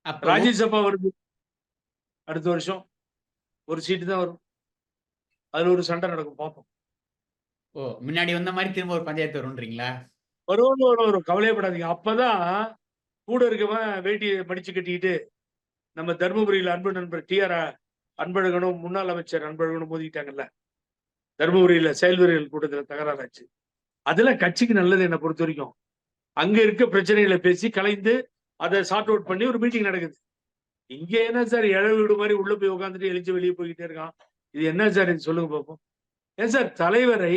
S1: ராஜ்யசபா வருது. அடுத்த வருஷம் ஒரு சீட்டு தான் வரும். அதுல ஒரு சண்டை நடக்கும் பார்ப்போம்
S2: ஓ முன்னாடி வந்த மாதிரி திரும்ப ஒரு பஞ்சாயத்து வரும்ன்றீங்களா?
S1: வரும் வரும் வரும் கவலையப்படாதீங்க அப்பதான் கூட இருக்கவன் வேட்டியை மடிச்சு கட்டிக்கிட்டு நம்ம தர்மபுரியில அன்பு நண்பர் டி ஆர் அன்பழகனும் முன்னாள் அமைச்சர் அன்பழகனும் மோதிக்கிட்டாங்கல்ல. தர்மபுரியில செயல் வீரர்கள் கூட்டத்துல தகராறாச்சு. அதெல்லாம் கட்சிக்கு நல்லது என்னை பொறுத்த வரைக்கும். அங்க இருக்க பிரச்சனைகளை பேசி கலைந்து அதை சார்ட் அவுட் பண்ணி ஒரு மீட்டிங் நடக்குது. இங்க என்ன சார் இழவு வீடு மாதிரி உள்ள போய் உட்காந்துட்டு எழுச்சி வெளியே போய்கிட்டே இருக்கான். இது என்ன சார் இது? சொல்லுங்க பார்ப்போம் ஏன் சார் தலைவரை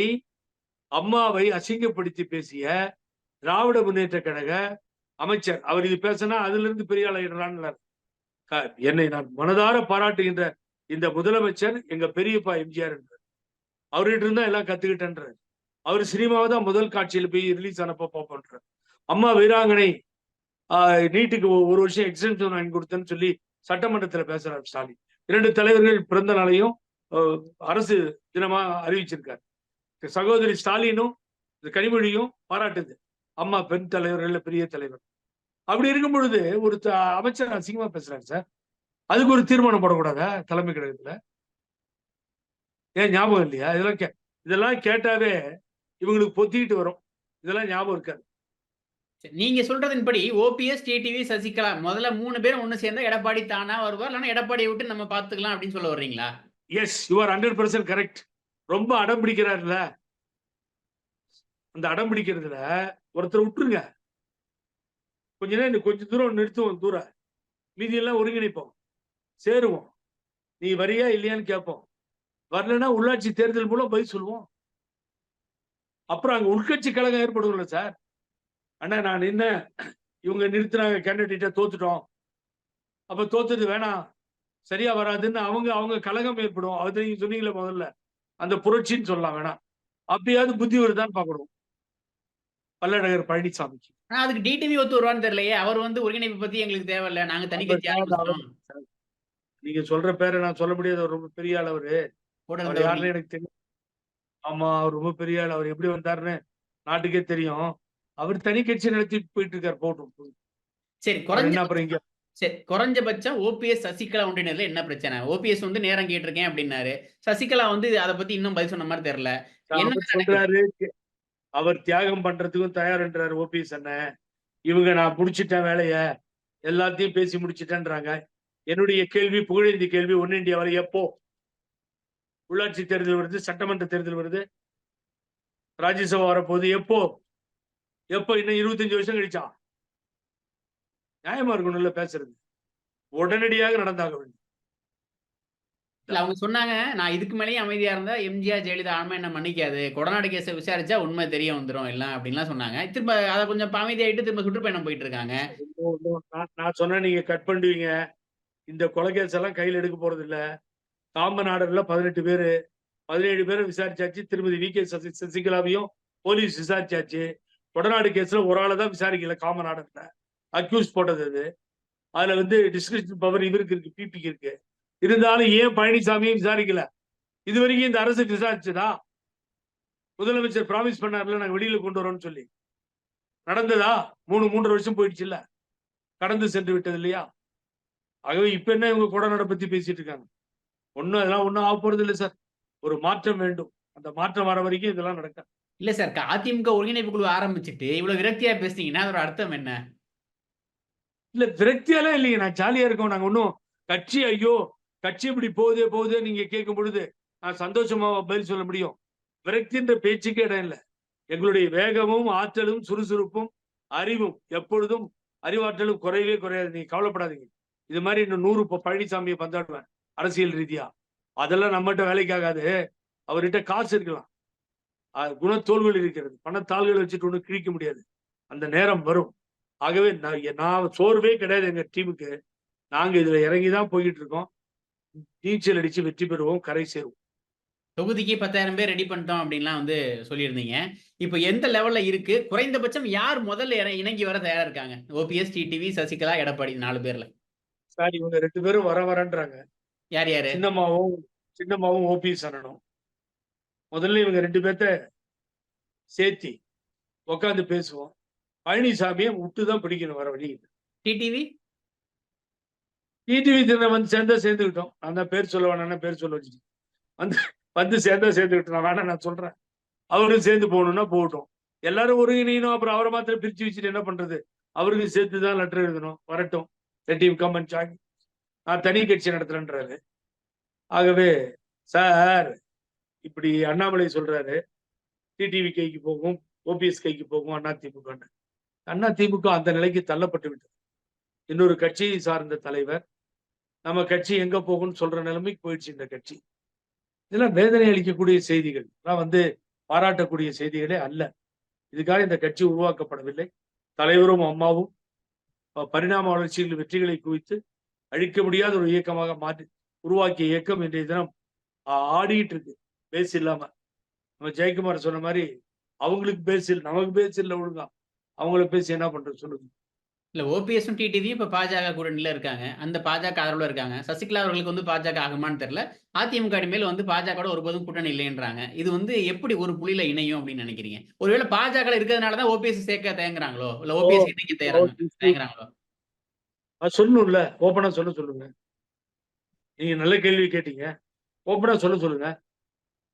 S1: அம்மாவை அசிங்கப்படுத்தி பேசிய திராவிட முன்னேற்ற கழக அமைச்சர் அவர் இது பேசினா அதுல இருந்து பெரிய ஆளாயிடுறான்னு என்னை நான் மனதார பாராட்டுகின்ற இந்த முதலமைச்சர் எங்க பெரியப்பா எம்ஜிஆர் என்றார். அவர்கிட்ட இருந்தா எல்லாம் கத்துக்கிட்டேன்றார். அவர் சினிமாவை தான் முதல் காட்சியில் போய் ரிலீஸ் ஆனப்ப பார்ப்போன்றார் அம்மா வீராங்கனை ஆஹ், நீட்டுக்கு ஒரு வருஷம் எக்ஸ்டென்ஷன் வாங்கி கொடுத்தேன்னு சொல்லி சட்டமன்றத்துல பேசுறார் ஸ்டாலின். இரண்டு தலைவர்கள் பிறந்த நாளையும் அரசு தினமா அறிவிச்சிருக்கார். சகோதரி ஸ்டாலினும் இந்த கனிமொழியும் பாராட்டுது. அம்மா பெண் தலைவர்கள்ல பெரிய தலைவர். அப்படி இருக்கும் பொழுது ஒரு அமைச்சர் அசிங்கமா பேசுறாரு சார். அதுக்கு ஒரு தீர்மானம் போடக்கூடாதா தலைமை கழகத்துல? ஏன் ஞாபகம் இல்லையா? இதெல்லாம் கே இதெல்லாம் கேட்டாவே இவங்களுக்கு பொத்திக்கிட்டு வரும். இதெல்லாம் ஞாபகம் இருக்காது.
S2: சரி, நீங்க சொல்றதின்படி ஓபிஎஸ் டிடிவி சசிகலா முதல்ல மூணு பேரும் ஒண்ணு சேர்ந்தா எடப்பாடி தானா வருவார்? இல்லைன்னா எடப்பாடியை விட்டு நம்ம பாத்துக்கலாம் அப்படின்னு சொல்ல வர்றீங்களா?
S1: Yes you are hundred percent correct ரொம்ப அடம் பிடிக்கிறாருல. அந்த அடம் பிடிக்கிறதுல ஒருத்தர் விட்டுருங்க. கொஞ்ச நேரம் கொஞ்ச தூரம் நிறுத்துவோம் தூரம் மீதி எல்லாம் ஒருங்கிணைப்போம். சேருவோம். நீ வரியா இல்லையான்னு கேட்போம். வரலன்னா உள்ளாட்சி தேர்தல் மூலம் பதில் சொல்லுவோம் அப்புறம் அங்க உள்கட்சி கழகம் ஏற்படும்ல சார். அண்ணா நான் என்ன இவங்க நிறுத்தினாங்க கேண்டிடேட்டை தோத்துட்டோம். அப்ப தோத்துட்டு வேணாம். சரியா வராதுன்னு அவங்க அவங்க கழகம் ஏற்படும். அது நீங்க சொன்னீங்களே முதல்ல. அந்த புரட்சின்னு சொல்லலாம் வேணாம். அப்படியாவது புத்தி வருதான்னு பார்க்கணும். பல்லழகர் பழனிசாமிக்கு
S2: ஆனா அதுக்கு டிடிவி ஒத்து வருவான்னு தெரியலையே. அவர் வந்து ஒருங்கிணைப்பு பத்தி எங்களுக்கு தேவையில்ல. நாங்க தனி கட்சி
S1: நீங்க சொல்ற பேரை நான் சொல்ல முடியாது. ரொம்ப பெரிய ஆள் அவரு. யாருன்னு எனக்கு தெரியும் ஆமா அவர் ரொம்ப பெரிய ஆள். அவர் எப்படி வந்தாருன்னு நாட்டுக்கே தெரியும். அவர் தனி கட்சி நடத்தி போயிட்டு இருக்காரு போட்டும்
S2: சரி குறைஞ்ச
S1: என்ன அப்புறம் இங்க
S2: சரி குறைஞ்சபட்சம் ஓபிஎஸ் சசிகலா ஒன்றினதுல என்ன பிரச்சனை? ஓபிஎஸ் வந்து நேரம் கேட்டிருக்கேன் அப்படின்னாரு. சசிகலா வந்து அதை பத்தி இன்னும் பதில் சொன்ன மாதிரி தெரியல. என்ன
S1: அவர் சொல்றாரு அவர் தியாகம் பண்றதுக்கும் தயார்ன்றாரு ஓபிஎஸ் அண்ணன் இவங்க நான் முடிச்சிட்டேன் வேலைய எல்லாத்தையும் பேசி முடிச்சிட்டேன்றாங்க. என்னுடைய கேள்வி புகழேந்தி கேள்வி ஒன்னு இந்தியா வரை எப்போ? உள்ளாட்சி தேர்தல் வருது சட்டமன்ற தேர்தல் வருது. ராஜ்யசபா வரப்போகுது எப்போ? எப்போ? இன்னும் இருபத்தஞ்சு வருஷம் கழிச்சா? நியாயமா இருக்கணும்ல பேசுறது. உடனடியாக நடந்தாக வேண்டும்.
S2: இல்ல அவங்க சொன்னாங்க நான் இதுக்கு மேலேயும் அமைதியா இருந்தா எம்ஜிஆர் ஜெயலலிதா ஆன்மா என்ன மன்னிக்காது. கொடநாடு கேஸை விசாரிச்சா உண்மை தெரிய வந்துரும் எல்லாம் அப்படின்லாம் சொன்னாங்க. திரும்ப அதை கொஞ்சம் அமைதியாயிட்டு திரும்ப சுற்றுப்பயணம் போயிட்டு இருக்காங்க.
S1: நான் சொன்னா நீங்க கட் பண்ணுவீங்க இந்த கொலைகேஸ் எல்லாம் கையில் எடுக்க போறது இல்ல. காமநாடர்ல பதினெட்டு பேரு பதினேழு பேரை விசாரிச்சாச்சு. திருமதி வி. கே. சசி சசிகலாவையும் போலீஸ் விசாரிச்சாச்சு. கொடநாடு கேஸ்ல ஒரு ஆளை தான் விசாரிக்கல காமநாடர்ல அக்யூஸ் போட்டது அது. அதுல வந்து டிஸ்கிரிப்ஷன் பவர் இவருக்கு இருக்கு பிபிக்கு இருக்கு. இருந்தாலும் ஏன் பழனிசாமியும் விசாரிக்கல? இது வரைக்கும் இந்த அரசு விசாரிச்சதா? முதலமைச்சர் ப்ராமிஸ் பண்ணார்ல நாங்க வெளியில கொண்டு வரோம்னு சொல்லி. நடந்ததா? மூணு மூன்று வருஷம் போயிடுச்சு இல்ல கடந்து சென்று விட்டது இல்லையா? ஆகவே இப்ப என்ன இவங்க கொடநடை பத்தி பேசிட்டு இருக்காங்க? ஒன்னும் அதெல்லாம் ஒன்றும் ஆக போறது இல்லை சார். ஒரு மாற்றம் வேண்டும். அந்த மாற்றம் வர வரைக்கும் இதெல்லாம் நடக்கும்
S2: இல்ல சார். அதிமுக ஒருங்கிணைப்பு குழு ஆரம்பிச்சுட்டு இவ்வளவு விரக்தியா பேசுனீங்கன்னா அதோட அர்த்தம் என்ன?
S1: இல்ல விரக்தியாலே இல்லைங்க நான் ஜாலியா இருக்கோம். நாங்க ஒன்றும் கட்சி ஐயோ கட்சி இப்படி போகுதே போகுதே நீங்க கேட்கும் பொழுது நான் சந்தோஷமா பதில் சொல்ல முடியும். விரக்தின்ற பேச்சுக்கே இடம் இல்லை. எங்களுடைய வேகமும் ஆற்றலும் சுறுசுறுப்பும் அறிவும் எப்பொழுதும் அறிவாற்றலும் குறையவே குறையாது. நீங்க கவலைப்படாதீங்க. இது மாதிரி இன்னும் நூறு இப்போ பழனிசாமியை பந்தாடுவேன் அரசியல் ரீதியா. அதெல்லாம் நம்மகிட்ட வேலைக்காகாது அவர்கிட்ட காசு இருக்கலாம். குணத்தோல்கள் இருக்கிறது. பணத்தாள்கள் வச்சுட்டு ஒன்றும் கிழிக்க முடியாது. அந்த நேரம் வரும். ஆகவே நான் நான் சோர்வே கிடையாது எங்க டீமுக்கு. நாங்க இதுல இறங்கி தான் போய்கிட்டு இருக்கோம் நீச்சல் அடிச்சு வெற்றி பெறுவோம் கரை சேருவோம்.
S2: தொகுதிக்கு பத்தாயிரம் பேர் ரெடி பண்ணிட்டோம் அப்படின்லாம் வந்து சொல்லியிருந்தீங்க. இப்போ எந்த லெவல்ல இருக்கு? குறைந்தபட்சம் யார் முதல்ல இணங்கி வர தயாரா இருக்காங்க? ஓபிஎஸ் டிடிவி சசிகலா எடப்பாடி நாலு பேர்ல.
S1: சார் இவங்க ரெண்டு பேரும் வர வரன்றாங்க.
S2: யார் யாரு?
S1: சின்னம்மாவும் சின்னம்மாவும் ஓபிஎஸ் அண்ணனும். முதல்ல இவங்க ரெண்டு பேர்த்த சேர்த்தி உட்காந்து பேசுவோம். பழனிசாமியை விட்டு தான் பிடிக்கணும் வர வழி
S2: டிடிவி?
S1: டிடிவி தினம் வந்து சேர்ந்தா சேர்ந்துக்கிட்டோம். நான் தான் பேர் சொல்ல வேணாம்னா பேர் சொல்ல வச்சுட்டு வந்து வந்து சேர்ந்தா சேர்ந்துக்கிட்டோம். வேணாம் நான் சொல்றேன். அவரும் சேர்ந்து போகணும்னா போகட்டும். எல்லாரும் ஒருங்கிணையணும். அப்புறம் அவரை மாத்திரம் பிரிச்சு வச்சுட்டு என்ன பண்றது? அவருக்கும் சேர்த்து தான் லெட்டர் எழுதணும். வரட்டும். டீம் கம்மன் ஜாயின் நான் தனி கட்சி நடத்துறேன்றாரு. ஆகவே சார் இப்படி அண்ணாமலை சொல்றாரு. டிடிவி கைக்கு போகும் ஓபிஎஸ் கைக்கு போகும் அண்ணா திமுக அண்ணா திமுக அந்த நிலைக்கு தள்ளப்பட்டு விட்டது இன்னொரு கட்சியை சார்ந்த தலைவர் நம்ம கட்சி எங்க போகும்னு சொல்ற நிலைமைக்கு போயிடுச்சு இந்த கட்சி. இதெல்லாம் வேதனை அளிக்கக்கூடிய செய்திகள். இதெல்லாம் வந்து பாராட்டக்கூடிய செய்திகளே அல்ல. இதுக்காக இந்த கட்சி உருவாக்கப்படவில்லை. தலைவரும் அம்மாவும் பரிணாம வளர்ச்சியில் வெற்றிகளை குவித்து அழிக்க முடியாத ஒரு இயக்கமாக மாற்றி உருவாக்கிய இயக்கம் இன்றைய தினம் ஆ- ஆடிட்டு இருக்கு. பேஸ் இல்லாம. நம்ம ஜெயக்குமார் சொன்ன மாதிரி அவங்களுக்கு பேஸ் இல்லை நமக்கு பேஸ் இல்லை ஒழுங்கா. அவங்கள பேசி என்ன பண்றது சொல்லுங்க.
S2: இல்ல ஓபிஎஸும் டிடிவியும் இப்ப பாஜக கூட்டணியில இருக்காங்க அந்த பாஜக ஆதரவுல இருக்காங்க. சசிகலா அவர்களுக்கு வந்து பாஜக ஆகுமான்னு தெரியல. அதிமுக மேல் வந்து பாஜக ஒருபோதும் கூட்டணி இல்லைன்றாங்க. இது வந்து எப்படி ஒரு புள்ளியில இணையும் அப்படின்னு நினைக்கிறீங்க? ஒருவேளை பாஜக இருக்கிறதுனாலதான் ஓபிஎஸ் சேர்க்க தயங்குறாங்களோ? இல்ல ஓபிஎஸ் இணைக்க தயங்குறாங்க தயங்குறாங்களோ?
S1: சொல்லணும்ல. ஓப்பனா சொல்ல சொல்லுங்க. நீங்க நல்ல கேள்வி கேட்டீங்க. ஓப்பனா சொல்ல சொல்லுங்க.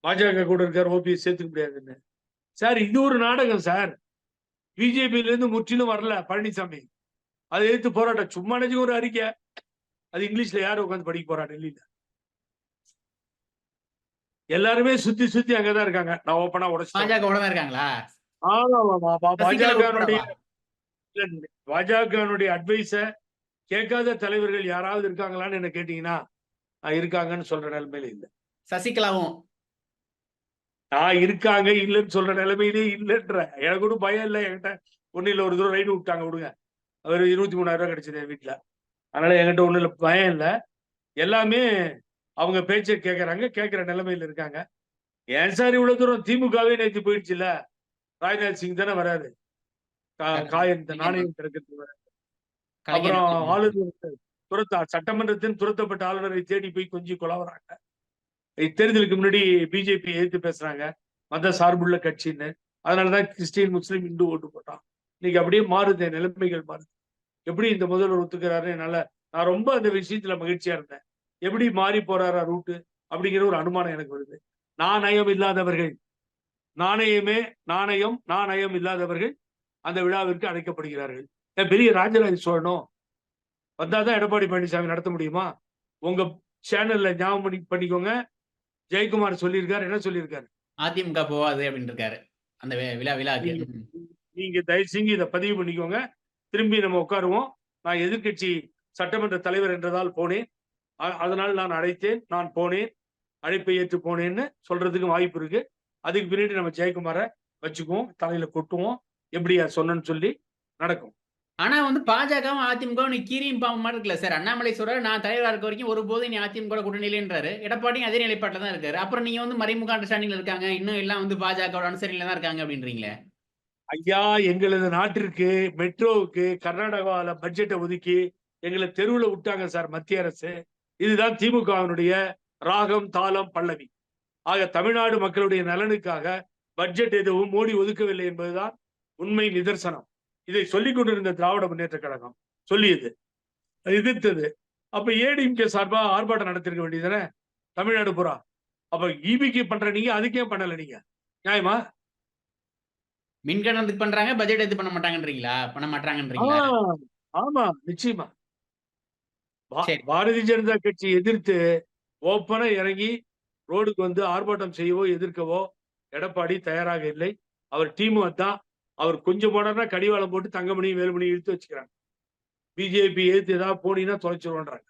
S1: பாஜக கூட இருக்கார் ஓபிஎஸ் சேர்த்துக்க முடியாதுன்னு. சார் இது ஒரு நாடகம் சார். பிஜேபியில இருந்து முற்றிலும் வரல பழனிசாமி. அதை எதிர்த்து போராட்டம். சும்மா நினைச்சு ஒரு அறிக்கை. அது இங்கிலீஷ்ல யாரும் உட்காந்து படிக்க போறா டெல்லியில? எல்லாருமே சுத்தி சுத்தி அங்கதான் இருக்காங்க. நான் ஓப்பனா
S2: உடனே இருக்காங்களா?
S1: பாஜகனுடைய? பாஜகனுடைய அட்வைஸ கேட்காத தலைவர்கள் யாராவது இருக்காங்களான்னு என்ன கேட்டீங்கன்னா இருக்காங்கன்னு சொல்ற நிலைமையில இல்ல.
S2: சசிகலாவும்
S1: நான் இருக்காங்க இல்லைன்னு சொல்ற நிலைமையிலே இல்லைன்ற. எனக்கு கூட பயம் இல்லை என்கிட்ட. ஒண்ணு இல்ல ஒரு தூரம் ரைடு விட்டாங்க விடுங்க. அவர் இருபத்தி மூணாயிரம் ரூபாய் கிடைச்சது என் வீட்டுல அதனால என்கிட்ட ஒண்ணு இல்ல பயம் இல்ல. எல்லாமே அவங்க பேச்சை கேட்கறாங்க கேட்கிற நிலைமையில இருக்காங்க. ஏன் சார் இவ்வளவு தூரம்? திமுகவே நேற்று போயிடுச்சுல்ல. ராஜ்நாத் சிங் தானே வராது காயம் நாணயம் திறக்கிறது. அப்புறம் ஆளுநர் துரத்த சட்டமன்றத்தின் துரத்தப்பட்ட ஆளுநரை தேடி போய் கொஞ்சம் கொலாவறாங்க தேர்தலுக்கு முன்னாடி பிஜேபி எதிர்த்து பேசுறாங்க. மத சார்புள்ள கட்சின்னு. அதனாலதான் கிறிஸ்டின் முஸ்லீம் இந்து ஓட்டு போட்டான். இன்னைக்கு அப்படியே மாறுது நிலைமைகள் மாறுது. எப்படி இந்த முதல்வர் ஒத்துக்கிறாரு என்னால நான் ரொம்ப அந்த விஷயத்துல மகிழ்ச்சியா இருந்தேன். எப்படி மாறி போறாரா ரூட்டு அப்படிங்கிற ஒரு அனுமானம் எனக்கு வருது. நாணயம் இல்லாதவர்கள். நாணயமே நாணயம் நாணயம் இல்லாதவர்கள் அந்த விழாவிற்கு அழைக்கப்படுகிறார்கள். பெரிய ராஜராஜ சோழனும் வந்தாதான் எடப்பாடி பழனிசாமி நடத்த முடியுமா? உங்க சேனல்ல ஞாபகம் பண்ணி பண்ணிக்கோங்க. ஜெயக்குமார் சொல்லியிருக்காரு என்ன சொல்லியிருக்காரு?
S2: அதிமுக போவாது அப்படின்னு இருக்காரு அந்த விழா விழாக்கு
S1: நீங்க- தயவு செஞ்சு இதை பதிவு பண்ணிக்கோங்க. திரும்பி நம்ம உட்காருவோம். நான் எதிர்க்கட்சி சட்டமன்ற தலைவர் என்றதால் போனேன். அதனால் நான் அழைத்தேன். நான் போனேன். அழைப்பை ஏற்று போனேன்னு சொல்றதுக்கு வாய்ப்பு இருக்கு. அதுக்கு பின்னாடி நம்ம ஜெயக்குமாரை வச்சுக்குவோம். தலையில கொட்டுவோம். எப்படியா சொன்னேன்னு சொல்லி நடக்கும்.
S2: ஆனா வந்து பாஜகவும் அதிமுகவும் நீ கீரியும் பாம்பு மாதிரி இருக்குல்ல சார்? அண்ணாமலை சொல்றாரு நான் தலைவராக இருக்க வரைக்கும் ஒருபோதும் நீ அதிமுக கூட கூட்டணியிலன்றாரு எடப்பாடியும் அதே நிலைப்பாட்டில் தான் இருக்காரு. அப்புறம் நீங்க வந்து மறைமுக அண்டர்ஸ்டாண்டிங்ல இருக்காங்க இன்னும் எல்லாம் வந்து பாஜகவோட அனுசரணையில தான் இருக்காங்க அப்படின்றீங்களே?
S1: ஐயா எங்களது நாட்டிற்கு மெட்ரோவுக்கு கர்நாடகாவில பட்ஜெட்டை ஒதுக்கி எங்களை தெருவில் விட்டாங்க சார் மத்திய அரசு. இதுதான் திமுகவினுடைய ராகம் தாளம் பல்லவி. ஆக தமிழ்நாடு மக்களுடைய நலனுக்காக பட்ஜெட் எதுவும் மோடி ஒதுக்கவில்லை என்பதுதான் உண்மை நிதர்சனம். இதை சொல்லிக் கொண்டிருந்த திராவிட முன்னேற்ற கழகம் சொல்லியது எதிர்த்தது. அப்ப ஏடிஎம்கே சார்பா ஆர்ப்பாட்டம் நடத்திருக்க வேண்டியதுதானே? தமிழ்நாடு பூரா. அப்ப இபிக்கு பண்ற நீங்க அதுக்கே பண்ணல நீங்க. நியாயமா?
S2: மின்கட்டணத்துக்கு பண்றாங்க பட்ஜெட் இது பண்ண மாட்டாங்கன்றீங்களா? பண்ண மாட்டாங்கன்றீங்களா?
S1: ஆமா நிச்சயமா. பாரதிய ஜனதா கட்சி எதிர்த்து ஓப்பனா இறங்கி ரோடுக்கு வந்து ஆர்ப்பாட்டம் செய்யவோ எதிர்க்கவோ எடப்பாடி தயாராக இல்லை. அவர் டீமும் அதான். அவர் கொஞ்சம் போனார்னா கடிவாளம் போட்டு தங்கமணி வேலுமணி இழுத்து வச்சுக்கிறாங்க பிஜேபி எதிர்த்து ஏதாவது போனீங்கன்னா தொலைச்சிருவோன்றாங்க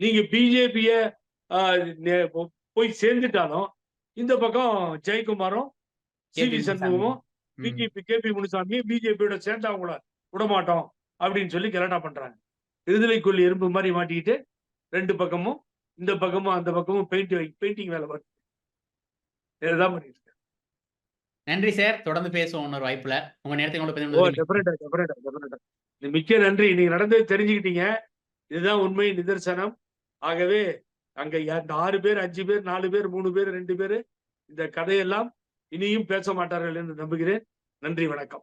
S1: நீங்க பிஜேபிய போய் சேர்ந்துட்டாலும் இந்த பக்கம் ஜெயக்குமாரும் சி வி. சண்முகமும். பிஜேபி கேபி முனுசாமி பிஜேபியோட சேர்ந்து அவங்கள விட மாட்டோம் அப்படின்னு சொல்லி கலாட்டா பண்றாங்க விடுதலைக்குள் எறும்பு மாதிரி மாட்டிக்கிட்டு ரெண்டு பக்கமும் இந்த பக்கமும் அந்த பக்கமும் பெயிண்ட் பெயிண்டிங் வேலை பார்த்து இதுதான் பண்ணிட்டு.
S2: நன்றி சார் தொடர்ந்து பேசுவோம் இன்னொரு வாய்ப்புல. உங்க நேரத்தை
S1: மிக்க நன்றி. இன்னைக்கு நடந்தது தெரிஞ்சுக்கிட்டீங்க. இதுதான் உண்மை நிதர்சனம். ஆகவே அங்க இந்த ஆறு பேர் அஞ்சு பேர் நாலு பேர் மூணு பேர் ரெண்டு பேர் இந்த கதையெல்லாம் இனியும் பேச மாட்டார்கள் என்று நம்புகிறேன். நன்றி வணக்கம்.